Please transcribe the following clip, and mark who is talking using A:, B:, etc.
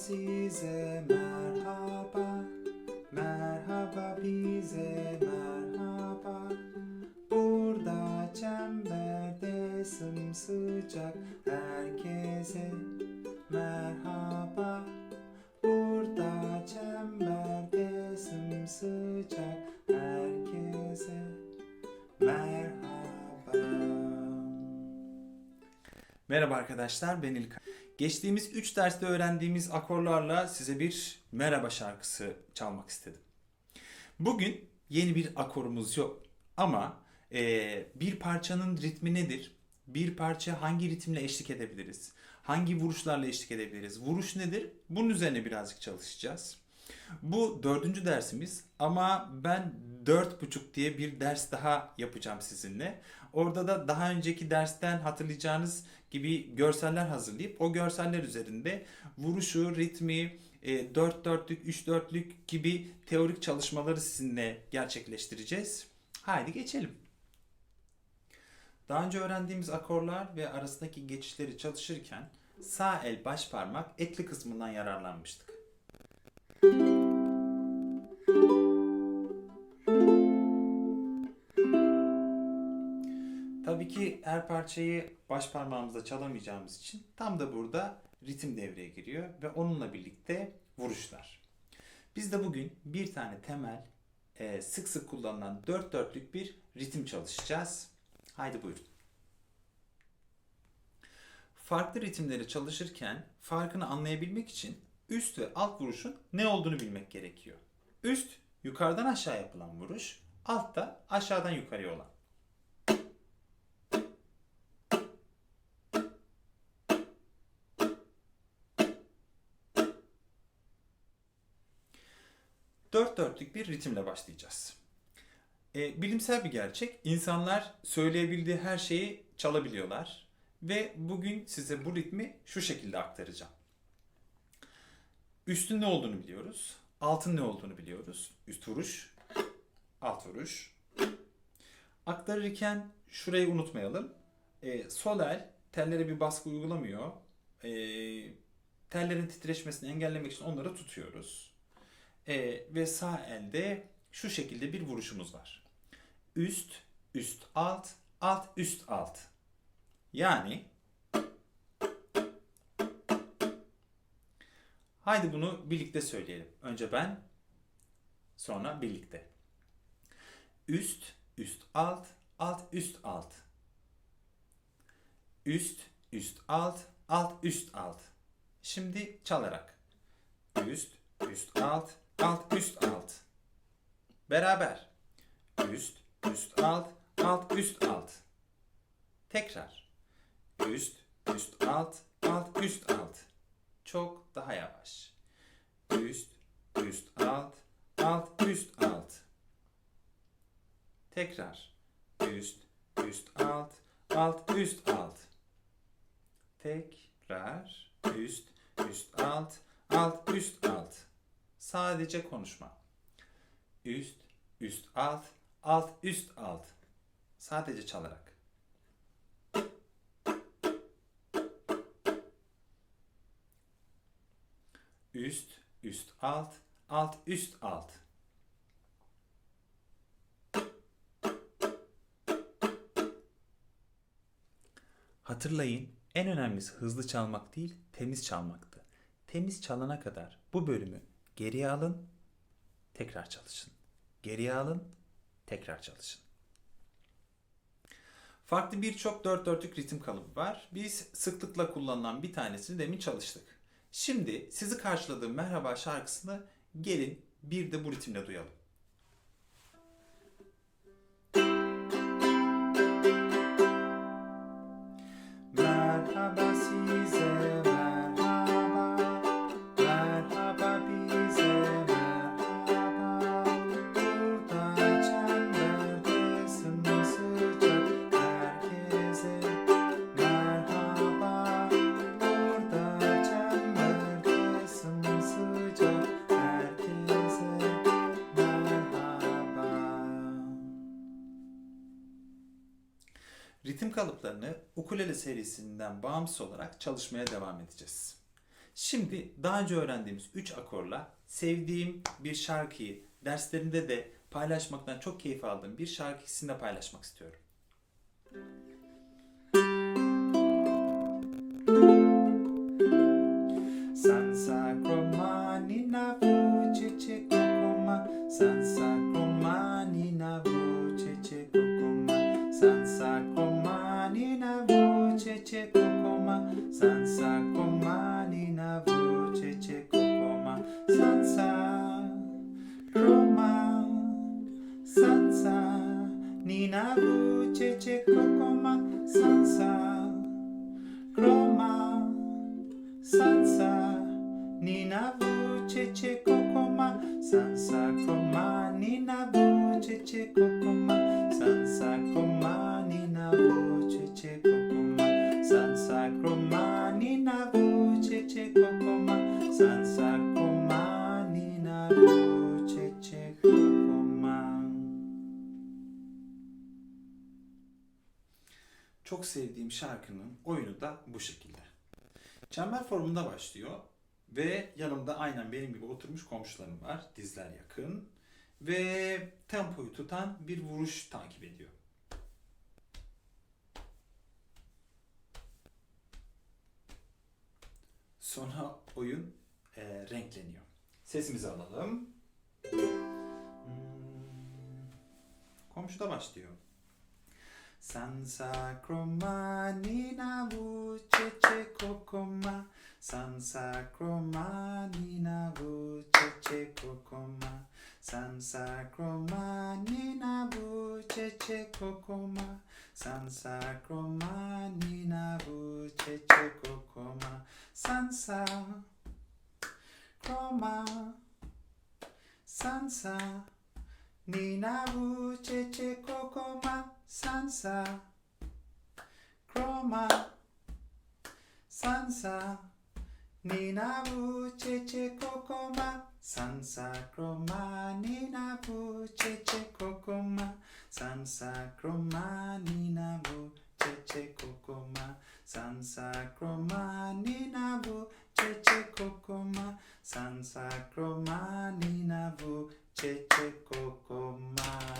A: size merhaba. Merhaba bize merhaba. Burada çemberde sımsıcak herkese merhaba. Burada çemberde sımsıcak herkese merhaba. Merhaba arkadaşlar ben İlkay. Geçtiğimiz 3 derste öğrendiğimiz akorlarla size bir merhaba şarkısı çalmak istedim. Bugün yeni bir akorumuz yok ama eee, bir parçanın ritmi nedir? Bir parça hangi ritimle eşlik edebiliriz? Hangi vuruşlarla eşlik edebiliriz? Vuruş nedir? Bunun üzerine birazcık çalışacağız. Bu dördüncü dersimiz ama ben dört buçuk diye bir ders daha yapacağım sizinle. Orada da daha önceki dersten hatırlayacağınız gibi görseller hazırlayıp o görseller üzerinde vuruşu, ritmi, e, dört dörtlük, üç dörtlük gibi teorik çalışmaları sizinle gerçekleştireceğiz. Haydi geçelim. Daha önce öğrendiğimiz akorlar ve arasındaki geçişleri çalışırken sağ el baş parmak etli kısmından yararlanmıştık. Tabii ki her parçayı baş parmağımızla çalamayacağımız için tam da burada ritim devreye giriyor ve onunla birlikte vuruşlar. Biz de bugün bir tane temel e, sık sık kullanılan dört dörtlük bir ritim çalışacağız. Haydi buyurun. Farklı ritimleri çalışırken farkını anlayabilmek için üst ve alt vuruşun ne olduğunu bilmek gerekiyor. Üst yukarıdan aşağı yapılan vuruş, alt da aşağıdan yukarıya olan. Dört dörtlük bir ritimle başlayacağız. E, bilimsel bir gerçek. İnsanlar söyleyebildiği her şeyi çalabiliyorlar. Ve bugün size bu ritmi şu şekilde aktaracağım. Üstün ne olduğunu biliyoruz. Altın ne olduğunu biliyoruz. Üst vuruş, alt vuruş. Aktarırken şurayı unutmayalım. E, sol el tellere bir baskı uygulamıyor. E, tellerin titreşmesini engellemek için onları tutuyoruz. E, ve sağ elde şu şekilde bir vuruşumuz var. Üst, üst, alt, alt, üst, alt. Yani haydi bunu birlikte söyleyelim. Önce ben, sonra birlikte. Üst, üst, alt, alt, üst, alt. Üst, üst, alt, alt, üst, alt. Şimdi çalarak. Üst, üst, alt, alt, üst, alt. Beraber. Üst, üst, alt, alt, üst, alt. Tekrar. Üst, üst, alt, alt, üst, alt. Çok daha yavaş. Üst, üst, alt, alt, üst, alt. Tekrar. Üst, üst, alt, alt, üst, alt. Tekrar. Üst, üst, alt, alt, üst, alt. Sadece konuşma. Üst, üst, alt, alt, üst, alt. Sadece çalarak. Üst, üst, alt, alt, üst, alt. Hatırlayın, en önemlisi hızlı çalmak değil, temiz çalmaktı. Temiz çalana kadar bu bölümü geriye alın, tekrar çalışın. Geriye alın, tekrar çalışın. Farklı birçok dört dörtlük ritim kalıbı var. Biz sıklıkla kullanılan bir tanesini demin çalıştık. Şimdi sizi karşıladığım Merhaba şarkısını gelin bir de bu ritimle duyalım. Ritim kalıplarını ukulele serisinden bağımsız olarak çalışmaya devam edeceğiz. Şimdi daha önce öğrendiğimiz 3 akorla sevdiğim bir şarkıyı derslerinde de paylaşmaktan çok keyif aldığım bir şarkı sizinle paylaşmak istiyorum. Sansa Çok sevdiğim şarkının oyunu da bu şekilde. Çember formunda başlıyor ve yanımda aynen benim gibi oturmuş komşularım var. Dizler yakın ve tempoyu tutan bir vuruş takip ediyor. Sonra oyun e, renkleniyor. Sesimizi alalım. Hmm. Komşuda başlıyor. Sansa croma nina voce ce kokoma. Sansa croma nina voce ce kokoma. Sansa croma nina voce ce kokoma. Sansa croma nina voce ce kokoma. Sansa croma Sansa Nina voce ce kokoma Sansa, Chroma, Sansa, Ninabu, Cheche, Kokoma, Sansa, Chroma, Ninabu, Cheche, Kokoma, Sansa, Chroma, Ninabu, Cheche, Kokoma, Sansa, Chroma, Ninabu, Cheche, Kokoma, Sansa, Chroma, Ninabu, Cheche, Kokoma.